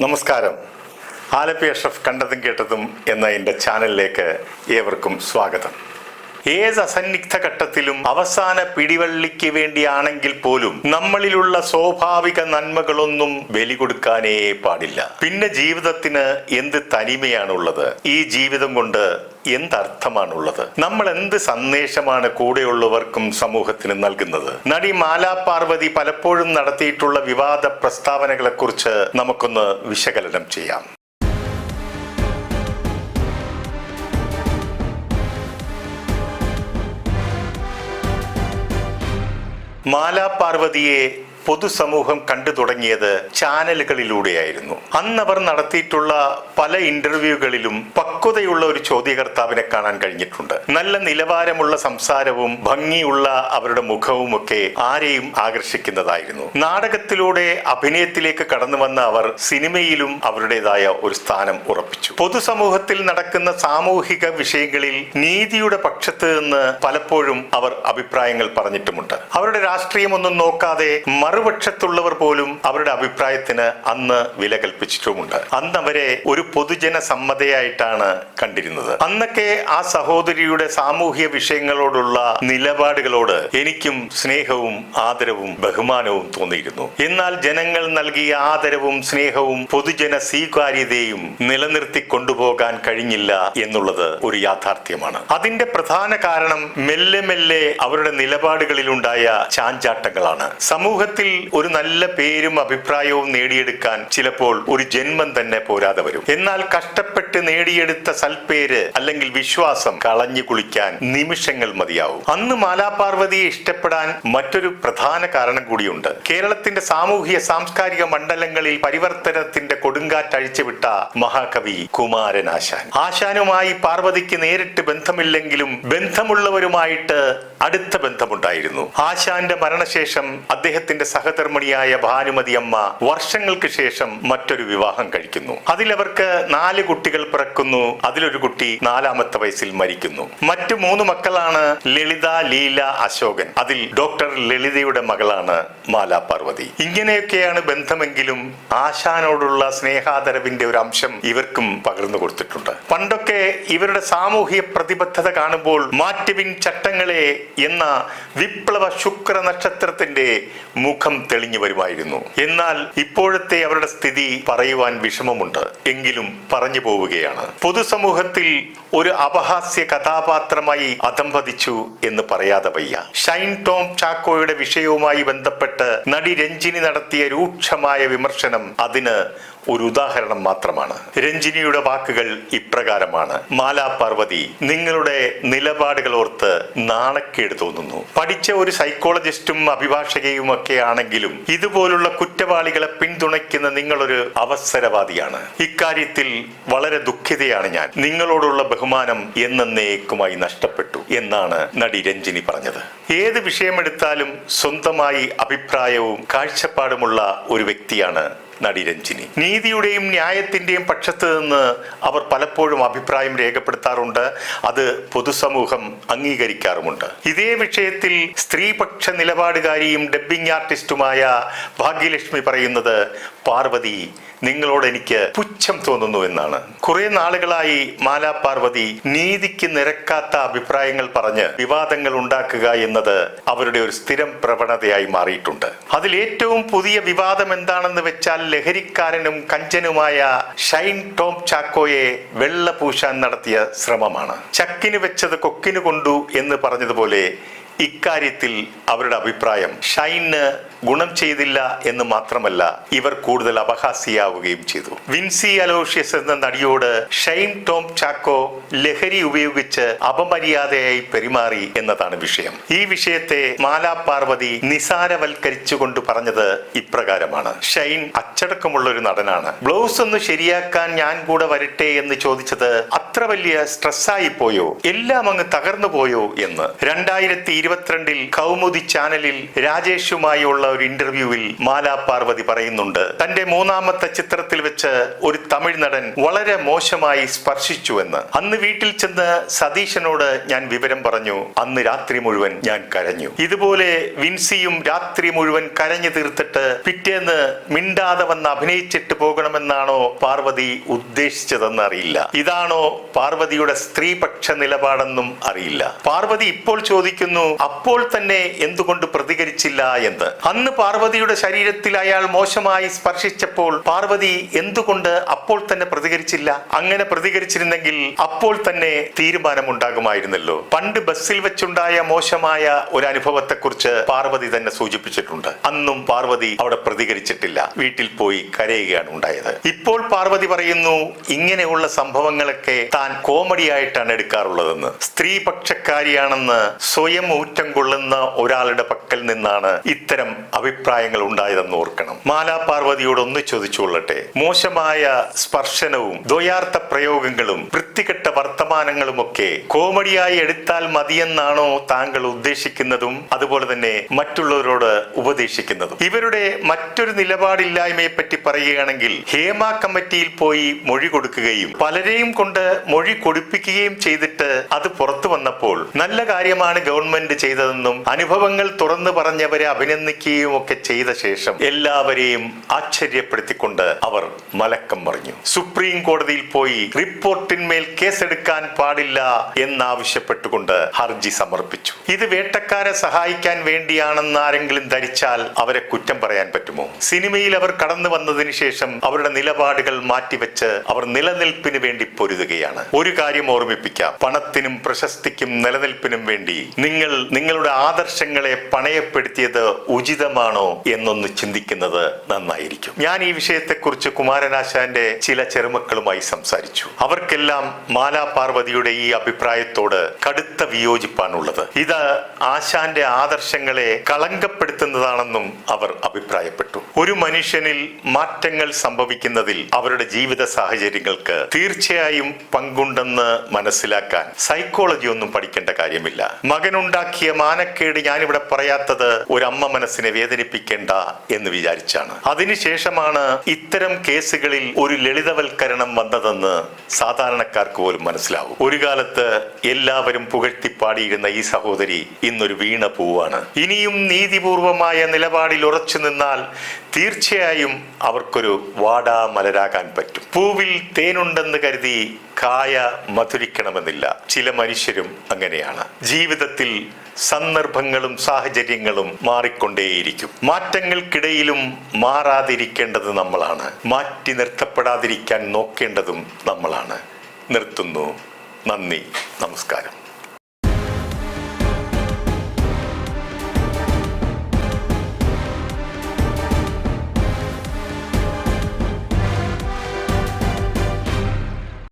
നമസ്കാരം. ആലപ്പി അഷ്റഫ് കണ്ടതും കേട്ടതും എന്ന എന്റെ ചാനലിലേക്ക് ഏവർക്കും സ്വാഗതം. ഏത് അസന്നിഗ്ധ ഘട്ടത്തിലും അവസാന പിടിവള്ളിക്ക് വേണ്ടിയാണെങ്കിൽ പോലും നമ്മളിലുള്ള സ്വാഭാവിക നന്മകളൊന്നും ബലി കൊടുക്കാനേ പാടില്ല. പിന്നെ ജീവിതത്തിന് എന്ത് തനിമയാണുള്ളത്? ഈ ജീവിതം കൊണ്ട് എന്തർത്ഥമാണുള്ളത്? നമ്മൾ എന്ത് സന്ദേശമാണ് കൂടെയുള്ളവർക്കും സമൂഹത്തിനും നൽകുന്നത്? നടി മാലാ പാർവതി പലപ്പോഴും നടത്തിയിട്ടുള്ള വിവാദ പ്രസ്താവനകളെക്കുറിച്ച് നമുക്കൊന്ന് വിശകലനം ചെയ്യാം. മാലാ പാർവതിയെ പൊതുസമൂഹം കണ്ടു തുടങ്ങിയത് ചാനലുകളിലൂടെയായിരുന്നു. അന്നവർ നടത്തിയിട്ടുള്ള പല ഇന്റർവ്യൂകളിലും പക്വതയുള്ള ഒരു ചോദ്യകർത്താവിനെ കാണാൻ കഴിഞ്ഞിട്ടുണ്ട്. നല്ല നിലവാരമുള്ള സംസാരവും ഭംഗിയുള്ള അവരുടെ മുഖവും ഒക്കെ ആരെയും ആകർഷിക്കുന്നതായിരുന്നു. നാടകത്തിലൂടെ അഭിനയത്തിലേക്ക് കടന്നു വന്ന അവർ സിനിമയിലും അവരുടേതായ ഒരു സ്ഥാനം ഉറപ്പിച്ചു. പൊതുസമൂഹത്തിൽ നടക്കുന്ന സാമൂഹിക വിഷയങ്ങളിൽ നീതിയുടെ പക്ഷത്ത് നിന്ന് പലപ്പോഴും അവർ അഭിപ്രായങ്ങൾ പറഞ്ഞിട്ടുമുണ്ട്. അവരുടെ രാഷ്ട്രീയമൊന്നും നോക്കാതെ മറുപക്ഷത്തുള്ളവർ പോലും അവരുടെ അഭിപ്രായത്തിന് അന്ന് വില കൽപ്പിച്ചിട്ടുമുണ്ട്. അന്ന് അവരെ ഒരു പൊതുജന സമ്മതയായിട്ടാണ് കണ്ടിരുന്നത്. അന്നൊക്കെ ആ സഹോദരിയുടെ സാമൂഹ്യ വിഷയങ്ങളോടുള്ള നിലപാടുകളോട് എനിക്കും സ്നേഹവും ആദരവും ബഹുമാനവും തോന്നിയിരുന്നു. എന്നാൽ ജനങ്ങൾ നൽകിയ ആദരവും സ്നേഹവും പൊതുജന സ്വീകാര്യതയും നിലനിർത്തി കൊണ്ടുപോകാൻ കഴിഞ്ഞില്ല എന്നുള്ളത് ഒരു യാഥാർത്ഥ്യമാണ്. അതിന്റെ പ്രധാന കാരണം മെല്ലെ മെല്ലെ അവരുടെ നിലപാടുകളിലുണ്ടായ ചാഞ്ചാട്ടങ്ങളാണ്. സമൂഹത്തിൽ ഒരു നല്ല പേരും അഭിപ്രായവും നേടിയെടുക്കാൻ ചിലപ്പോൾ ഒരു ജന്മം തന്നെ പോരാതെ വരും. എന്നാൽ കഷ്ടപ്പെട്ട് നേടിയെടുത്ത സൽപ്പേര് അല്ലെങ്കിൽ വിശ്വാസം കളഞ്ഞു കുളിക്കാൻ നിമിഷങ്ങൾ മതിയാവും. അന്ന് മാലാപാർവതിയെ ഇഷ്ടപ്പെടാൻ മറ്റൊരു പ്രധാന കാരണം കൂടിയുണ്ട്. കേരളത്തിന്റെ സാമൂഹിക സാംസ്കാരിക മണ്ഡലങ്ങളിൽ പരിവർത്തനത്തിന്റെ കൊടുങ്കാറ്റ് അഴിച്ചുവിട്ട മഹാകവി കുമാരൻ ആശാൻ. ആശാനുമായി പാർവതിക്ക് നേരിട്ട് ബന്ധമില്ലെങ്കിലും ബന്ധമുള്ളവരുമായിട്ട് അടുത്ത ബന്ധമുണ്ടായിരുന്നു. ആശാന്റെ മരണശേഷം അദ്ദേഹത്തിന്റെ സഹധർമ്മിണിയായ ഭാനുമതി അമ്മ വർഷങ്ങൾക്ക് ശേഷം മറ്റൊരു വിവാഹം കഴിക്കുന്നു. അതിലവർക്ക് നാല് കുട്ടികൾ പിറക്കുന്നു. അതിലൊരു കുട്ടി നാലാമത്തെ വയസ്സിൽ മരിക്കുന്നു. മറ്റു മൂന്ന് മക്കളാണ് ലളിത ലീല അശോകൻ. അതിൽ ഡോക്ടർ ലളിതയുടെ മകളാണ് മാലാ പാർവതി ഇങ്ങനെയൊക്കെയാണ് ബന്ധമെങ്കിലും ആശാനോടുള്ള സ്നേഹാദരവിന്റെ ഒരു അംശം ഇവർക്കും പകർന്നു കൊടുത്തിട്ടുണ്ട്. പണ്ടൊക്കെ ഇവരുടെ സാമൂഹിക പ്രതിബദ്ധത കാണുമ്പോൾ മാറ്റുവിൻ ചട്ടങ്ങളെ എന്ന വിപ്ലവ ശുക്ര നക്ഷത്രത്തിന്റെ മുഖം തെളിഞ്ഞു വരുമായിരുന്നു. എന്നാൽ ഇപ്പോഴത്തെ അവരുടെ സ്ഥിതി പറയുവാൻ വിഷമമുണ്ട്. എങ്കിലും പറഞ്ഞു പോവുകയാണ്. പൊതുസമൂഹത്തിൽ ഒരു അപഹാസ്യ കഥാപാത്രമായി അധംപതിച്ചു എന്ന് പറയാതെ വയ്യ. ഷൈൻ ടോം ചാക്കോയുടെ വിഷയവുമായി ബന്ധപ്പെട്ട് നടി രഞ്ജിനി നടത്തിയ രൂക്ഷമായ വിമർശനം അതിന് ഒരു ഉദാഹരണം മാത്രമാണ്. രഞ്ജിനിയുടെ വാക്കുകൾ ഇപ്രകാരമാണ്. മാലാ പാർവതി നിങ്ങളുടെ നിലപാടുകൾ ഓർത്ത് നാണക്കേട് തോന്നുന്നു. പഠിച്ച ഒരു സൈക്കോളജിസ്റ്റും അഭിഭാഷകയും ഒക്കെ ആണെങ്കിലും ഇതുപോലുള്ള കുറ്റവാളികളെ പിന്തുണയ്ക്കുന്ന നിങ്ങളൊരു അവസരവാദിയാണ്. ഇക്കാര്യത്തിൽ വളരെ ദുഃഖിതയാണ് ഞാൻ. നിങ്ങളോടുള്ള ബഹുമാനം എന്നേക്കുമായി നഷ്ടപ്പെട്ടു എന്നാണ് നടി രഞ്ജിനി പറഞ്ഞത്. ഏത് വിഷയമെടുത്താലും സ്വന്തമായി അഭിപ്രായവും കാഴ്ചപ്പാടുമുള്ള ഒരു വ്യക്തിയാണ് നടി രഞ്ജിനി. നീതിയുടെയും ന്യായത്തിന്റെയും പക്ഷത്ത് നിന്ന് അവർ പലപ്പോഴും അഭിപ്രായം രേഖപ്പെടുത്താറുണ്ട്. അത് പൊതുസമൂഹം അംഗീകരിക്കാറുമുണ്ട്. ഇതേ വിഷയത്തിൽ സ്ത്രീപക്ഷ നിലപാടുകാരിയും ഡബ്ബിംഗ് ആർട്ടിസ്റ്റുമായ ഭാഗ്യലക്ഷ്മി പറയുന്നത് പാർവതി നിങ്ങളോട് എനിക്ക് പുച്ഛം തോന്നുന്നു എന്നാണ്. കുറെ നാളുകളായി മാലാ പാർവതി നീതിക്ക് നിരക്കാത്ത അഭിപ്രായങ്ങൾ പറഞ്ഞ് വിവാദങ്ങൾ ഉണ്ടാക്കുക എന്നത് അവരുടെ ഒരു സ്ഥിരം പ്രവണതയായി മാറിയിട്ടുണ്ട്. അതിൽ ഏറ്റവും പുതിയ വിവാദം എന്താണെന്ന് വെച്ചാൽ ലഹരിക്കാരനും കഞ്ചനുമായ ഷൈൻ ടോം ചാക്കോയെ വെള്ള പൂശാൻ നടത്തിയ ശ്രമമാണ്. ചക്കിന് വെച്ചത് കൊക്കിന് കൊണ്ടു എന്ന് പറഞ്ഞതുപോലെ ഇക്കാര്യത്തിൽ അവരുടെ അഭിപ്രായം ഷൈന് ഗുണം ചെയ്തില്ല എന്ന് മാത്രമല്ല ഇവർ കൂടുതൽ അപഹാസ്യയാവുകയും ചെയ്തു. വിൻസി അലോഷ്യസ് എന്ന നടിയോട് ഷൈൻ ടോം ചാക്കോ ലഹരി ഉപയോഗിച്ച് അപമര്യാദയായി പെരുമാറി എന്നതാണ് വിഷയം. ഈ വിഷയത്തെ മാലാ പാർവതി നിസാരവൽക്കരിച്ചുകൊണ്ട് പറഞ്ഞത് ഇപ്രകാരമാണ്. ഷൈൻ അച്ചടക്കമുള്ള ഒരു നടനാണ്. ബ്ലൗസ് ഒന്ന് ശരിയാക്കാൻ ഞാൻ കൂടെ വരട്ടെ എന്ന് ചോദിച്ചത് അത്ര വലിയ സ്ട്രെസ്സായി പോയോ? എല്ലാം അങ്ങ് തകർന്നു പോയോ എന്ന്. രണ്ടായിരത്തി ഇരുപത്തിരണ്ടിൽ കൗമുദി ചാനലിൽ രാജേഷുമായുള്ള നൽകിയിട്ടുള്ള ഒരു ഇന്റർവ്യൂവിൽ മാലാ പാർവതി പറയുന്നുണ്ട്. തന്റെ മൂന്നാമത്തെ ചിത്രത്തിൽ വെച്ച് ഒരു തമിഴ് നടൻ വളരെ മോശമായി സ്പർശിച്ചുവെന്ന്. അന്ന് വീട്ടിൽ ചെന്ന് സതീശനോട് ഞാൻ വിവരം പറഞ്ഞു. അന്ന് രാത്രി മുഴുവൻ ഞാൻ കരഞ്ഞു. ഇതുപോലെ വിൻസിയും രാത്രി മുഴുവൻ കരഞ്ഞു തീർത്തിട്ട് പിറ്റേന്ന് മിണ്ടാതെ വന്ന് അഭിനയിച്ചിട്ട് പോകണമെന്നാണോ പാർവതി ഉദ്ദേശിച്ചതെന്ന് അറിയില്ല. ഇതാണോ പാർവതിയുടെ സ്ത്രീപക്ഷ നിലപാടെന്നും അറിയില്ല. പാർവതി ഇപ്പോൾ ചോദിക്കുന്നു അപ്പോൾ തന്നെ എന്തുകൊണ്ട് പ്രതികരിച്ചില്ല എന്ന്. അന്ന് പാർവതിയുടെ ശരീരത്തിൽ അയാൾ മോശമായി സ്പർശിച്ചപ്പോൾ പാർവതി എന്തുകൊണ്ട് അപ്പോൾ തന്നെ പ്രതികരിച്ചില്ല? അങ്ങനെ പ്രതികരിച്ചിരുന്നെങ്കിൽ അപ്പോൾ തന്നെ തീരുമാനമുണ്ടാകുമായിരുന്നല്ലോ. പണ്ട് ബസ്സിൽ വെച്ചുണ്ടായ മോശമായ ഒരു അനുഭവത്തെക്കുറിച്ച് പാർവതി തന്നെ സൂചിപ്പിച്ചിട്ടുണ്ട്. അന്നും പാർവതി അവിടെ പ്രതികരിച്ചിട്ടില്ല. വീട്ടിൽ പോയി കരയുകയാണ് ഉണ്ടായത്. ഇപ്പോൾ പാർവതി പറയുന്നു ഇങ്ങനെയുള്ള സംഭവങ്ങളൊക്കെ താൻ കോമഡി ആയിട്ടാണ് എടുക്കാറുള്ളതെന്ന് സ്ത്രീപക്ഷക്കാരിയാണെന്ന് സ്വയം ഊറ്റം കൊള്ളുന്ന ഒരാളുടെ പക്കൽ നിന്നാണ് ഇത്തരം അഭിപ്രായങ്ങൾ ഉണ്ടായതെന്ന് ഓർക്കണം. മാലാ പാർവതിയോട് ഒന്ന് ചോദിച്ചുകൊള്ളട്ടെ മോശമായ സ്പർശനവും ദ്വയാർത്ഥ പ്രയോഗങ്ങളും വൃത്തികെട്ട വർത്തമാനങ്ങളും ഒക്കെ കോമഡിയായി എടുത്താൽ മതിയെന്നാണോ താങ്കൾ ഉദ്ദേശിക്കുന്നതും അതുപോലെ തന്നെ മറ്റുള്ളവരോട് ഉപദേശിക്കുന്നതും. ഇവരുടെ മറ്റൊരു നിലപാടില്ലായ്മയെ പറ്റി പറയുകയാണെങ്കിൽ ഹേമ കമ്മിറ്റിയിൽ പോയി മൊഴി കൊടുക്കുകയും പലരെയും കൊണ്ട് മൊഴി കൊടുപ്പിക്കുകയും ചെയ്തിട്ട് അത് പുറത്തു വന്നപ്പോൾ നല്ല കാര്യമാണ് ഗവൺമെന്റ് ചെയ്തതെന്നും അനുഭവങ്ങൾ തുറന്നു പറഞ്ഞവരെ അഭിനന്ദിക്കുകയും ഒക്കെ ചെയ്ത ശേഷം എല്ലാവരെയും ആശ്ചര്യപ്പെടുത്തിക്കൊണ്ട് അവർ മലക്കം പറഞ്ഞു. സുപ്രീം കോടതിയിൽ പോയി റിപ്പോർട്ടിന്മേൽ കേസെടുക്കാൻ പാടില്ല എന്നാവശ്യപ്പെട്ടുകൊണ്ട് ഹർജി സമർപ്പിച്ചു. ഇത് വേട്ടക്കാരെ സഹായിക്കാൻ വേണ്ടിയാണെന്ന് ആരെങ്കിലും ധരിച്ചാൽ അവരെ കുറ്റം പറയാൻ പറ്റുമോ? സിനിമയിൽ അവർ കടന്നു വന്നതിന് ശേഷം അവരുടെ നിലപാടുകൾ മാറ്റിവെച്ച് അവർ നിലനിൽപ്പിന് വേണ്ടി പൊരുതുകയാണ്. ഒരു കാര്യം ഓർമ്മിപ്പിക്കാം. പണത്തിനും പ്രശസ്തിക്കും നിലനിൽപ്പിനും വേണ്ടി നിങ്ങൾ നിങ്ങളുടെ ആദർശങ്ങളെ പണയപ്പെടുത്തിയത് ഉചിതമാണോ എന്നൊന്ന് ചിന്തിക്കുന്നത് നന്നായിരിക്കും. ഞാൻ ഈ വിഷയത്തെക്കുറിച്ച് കുമാരനാശാന്റെ ചില ചെറുമക്കളുമായി സംസാരിച്ചു. അവർക്കെല്ലാം മാലാ പാർവതിയുടെ ഈ അഭിപ്രായത്തോട് കടുത്ത വിയോജിപ്പാണുള്ളത്. ഇത് ആശാന്റെ ആദർശങ്ങളെ കളങ്കപ്പെടുത്തുന്നതാണെന്നും അവർ അഭിപ്രായപ്പെട്ടു. ഒരു മനുഷ്യനിൽ മാറ്റങ്ങൾ സംഭവിക്കുന്നതിൽ അവരുടെ ജീവിത സാഹചര്യങ്ങൾക്ക് തീർച്ചയായും പങ്കുണ്ടെന്ന് മനസ്സിലാക്കാൻ സൈക്കോളജി ഒന്നും പഠിക്കേണ്ട കാര്യമില്ല. മകനുണ്ടാക്കിയ മാനക്കേട് ഞാനിവിടെ പറയാത്തത് ഒരു അമ്മ മനസ്സിനെ വേദനിപ്പിക്കേണ്ട എന്ന് വിചാരിച്ചാണ്. അതിനുശേഷമാണ് ഇത്തരം കേസുകളിൽ ഒരു ലളിതവൽക്കരണം വന്നതെന്ന് സാധാരണക്കാർക്ക് പോലും മനസ്സിലാവും. ഒരു കാലത്ത് എല്ലാവരും പുകഴ്ത്തി പാടിയിരുന്ന ഈ സഹോദരി ഇന്നൊരു വീണ പൂവാണ്. ഇനിയും നീതിപൂർവമായ നിലപാടിൽ ഉറച്ചു നിന്നാൽ തീർച്ചയായും അവർക്കൊരു വാടാമലരാകാൻ പറ്റും. പൂവിൽ തേനുണ്ടെന്ന് കരുതി കായ മധുരിക്കണമെന്നില്ല. ചില മനുഷ്യരും അങ്ങനെയാണ്. ജീവിതത്തിൽ സന്ദർഭങ്ങളും സാഹചര്യങ്ങളും മാറിക്കൊണ്ടേയിരിക്കും. മാറ്റങ്ങൾക്കിടയിലും മാറാതിരിക്കേണ്ടത് നമ്മളാണ്. മാറ്റി നിർത്തപ്പെടാതിരിക്കാൻ നോക്കേണ്ടതും നമ്മളാണ്. നിർത്തുന്നു. നന്ദി. നമസ്കാരം.